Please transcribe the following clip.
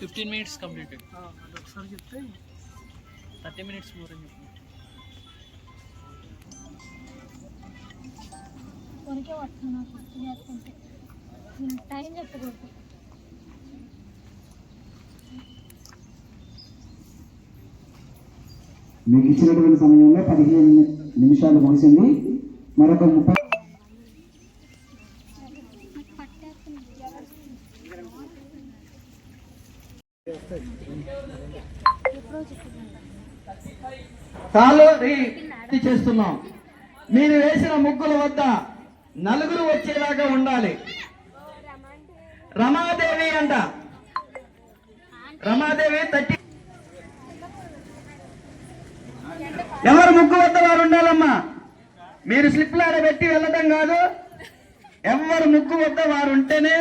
Fifteen minutes completed ఒకసారి చెప్తే thirty minutes more అని చెప్పి కొనికే వస్తాను నాకు చేస్తుంటే. నేను టైం చెప్పకూడదు. మీకు ఇచ్చినటువంటి సమయంలో పదిహేను నిమిషాలు ముగిసింది. మరొక ముప్పై తాలో రీ చేస్తున్నాం. మీరు వేసిన ముగ్గుల వద్ద నలుగురు వచ్చేలాగా ఉండాలి. రమాదేవి అంట. రమాదేవి తట్టి ఎవరు ముగ్గు వద్ద వారు ఉండాలమ్మా? మీరు స్లిప్లు ఆడబెట్టి వెళ్ళటం కాదు. ఎవరు ముగ్గు వద్ద వారు ఉంటేనే